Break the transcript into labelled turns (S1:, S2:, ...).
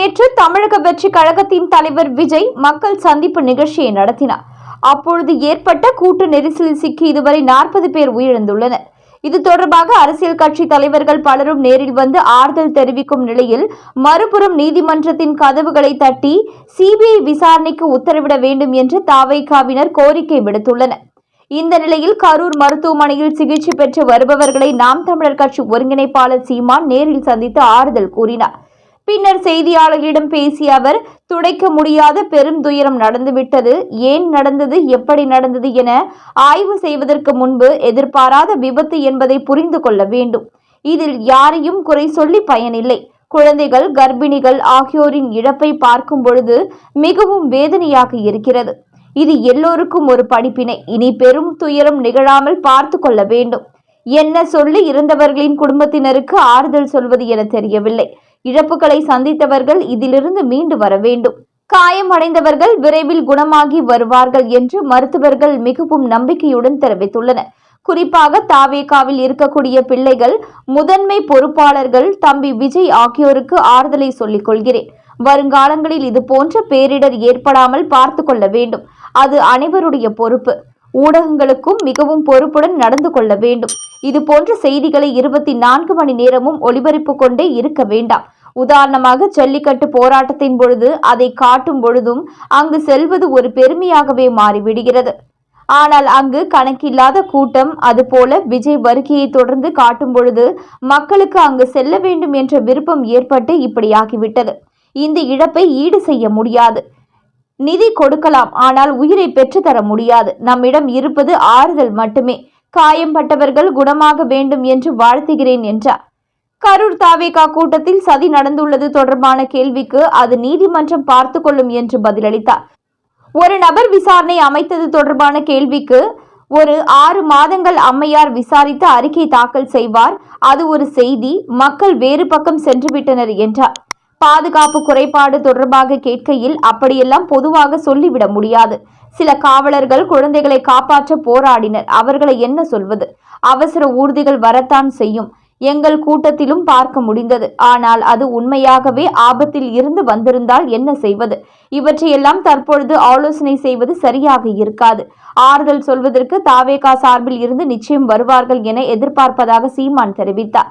S1: நேற்று தமிழக வெற்றி கழகத்தின் தலைவர் விஜய் மக்கள் சந்திப்பு நிகழ்ச்சியை நடத்தினார் அப்பொழுது ஏற்பட்ட கூட்டு நெரிசலில் சிக்கி இதுவரை நாற்பது பேர் உயிரிழந்துள்ளனர் இது தொடர்பாக அரசியல் கட்சி தலைவர்கள் பலரும் நேரில் வந்து ஆறுதல் தெரிவிக்கும் நிலையில் மறுபுறம் நீதிமன்றத்தின் கதவுகளை தட்டி சிபிஐ விசாரணைக்கு உத்தரவிட வேண்டும் என்று தாவைக்காவினர் கோரிக்கை விடுத்துள்ளனர் இந்த நிலையில் கரூர் மருத்துவமனையில் சிகிச்சை பெற்று வருபவர்களை நாம் தமிழர் கட்சி ஒருங்கிணைப்பாளர் சீமான் நேரில் சந்தித்து ஆறுதல் கூறினார் பின்னர் செய்தியாளர்களிடம் பேசிய அவர் துடைக்க முடியாத பெரும் துயரம் நடந்துவிட்டது ஏன் நடந்தது எப்படி நடந்தது என ஆய்வு செய்வதற்கு முன்பு எதிர்பாராத விபத்து என்பதை புரிந்து கொள்ள வேண்டும் இதில் யாரையும் குறை சொல்லி பயனில்லை குழந்தைகள் கர்ப்பிணிகள் ஆகியோரின் இழப்பை பார்க்கும் பொழுது மிகவும் வேதனையாக இருக்கிறது இது எல்லோருக்கும் ஒரு படிப்பினை இனி பெரும் துயரம் நிகழாமல் பார்த்து கொள்ள வேண்டும் என்ன சொல்லி இறந்தவர்களின் குடும்பத்தினருக்கு ஆறுதல் சொல்வது என தெரியவில்லை இழப்புகளை சந்தித்தவர்கள் இதிலிருந்து மீண்டு வர வேண்டும் காயமடைந்தவர்கள் விரைவில் குணமாகி வருவார்கள் என்று மருத்துவர்கள் மிகவும் நம்பிக்கையுடன் தெரிவித்துள்ளனர் குறிப்பாக தாவேகாவில் இருக்கக்கூடிய பிள்ளைகள் முதன்மை பொறுப்பாளர்கள் தம்பி விஜய் ஆகியோருக்கு ஆறுதலை சொல்லிக் கொள்கிறேன் வருங்காலங்களில் இது போன்ற பேரிடர் ஏற்படாமல் பார்த்து கொள்ள வேண்டும் அது அனைவருடைய பொறுப்பு ஊடகங்களுக்கும் மிகவும் பொறுப்புடன் நடந்து கொள்ள வேண்டும் இது போன்ற செய்திகளை இருபத்தி நான்கு மணி நேரமும் ஒளிபரப்பு கொண்டே இருக்க வேண்டாம் உதாரணமாக ஜல்லிக்கட்டு போராட்டத்தின் பொழுது அதை காட்டும் பொழுதும் அங்கு செல்வது ஒரு பெருமையாகவே மாறிவிடுகிறது ஆனால் அங்கு கணக்கில்லாத கூட்டம் அதுபோல விஜய் வருகையை தொடர்ந்து காட்டும் பொழுது மக்களுக்கு அங்கு செல்ல வேண்டும் என்ற விருப்பம் ஏற்பட்டு இப்படியாகிவிட்டது இந்த இழப்பை ஈடு செய்ய முடியாது நிதி கொடுக்கலாம் ஆனால் உயிரை பெற்றுத்தர முடியாது நம்மிடம் இருப்பது ஆறுதல் மட்டுமே காயம்பட்டவர்கள் குணமாக வேண்டும் என்று வாழ்த்துகிறேன் என்றார் கரூர் தாவேகா கூட்டத்தில் சதி நடந்துள்ளது தொடர்பான கேள்விக்கு அது நீதிமன்றம் பார்த்து கொள்ளும் என்று பதிலளித்தார் ஒரு நபர் விசாரணை அமைத்தது தொடர்பான கேள்விக்கு ஒரு ஆறு மாதங்கள் அம்மையார் விசாரித்து அறிக்கை தாக்கல் செய்வார் அது ஒரு செய்தி மக்கள் வேறு பக்கம் சென்றுவிட்டனர் என்றார் பாதுகாப்பு குறைபாடு தொடர்பாக கேட்கையில் அப்படியெல்லாம் பொதுவாக சொல்லிவிட முடியாது சில காவலர்கள் குழந்தைகளை காப்பாற்ற போராடினர் அவர்களை என்ன சொல்வது அவசர ஊர்திகள் வரத்தான் செய்யும் எங்கள் கூட்டத்திலும் பார்க்க முடிந்தது ஆனால் அது உண்மையாகவே ஆபத்தில் இருந்து வந்திருந்தால் என்ன செய்வது இவற்றையெல்லாம் தற்பொழுது ஆலோசனை செய்வது சரியாக இருக்காது ஆறுதல் சொல்வதற்கு தாவேகா சார்பில் இருந்து நிச்சயம் வருவார்கள் என எதிர்பார்ப்பதாக சீமான் தெரிவித்தார்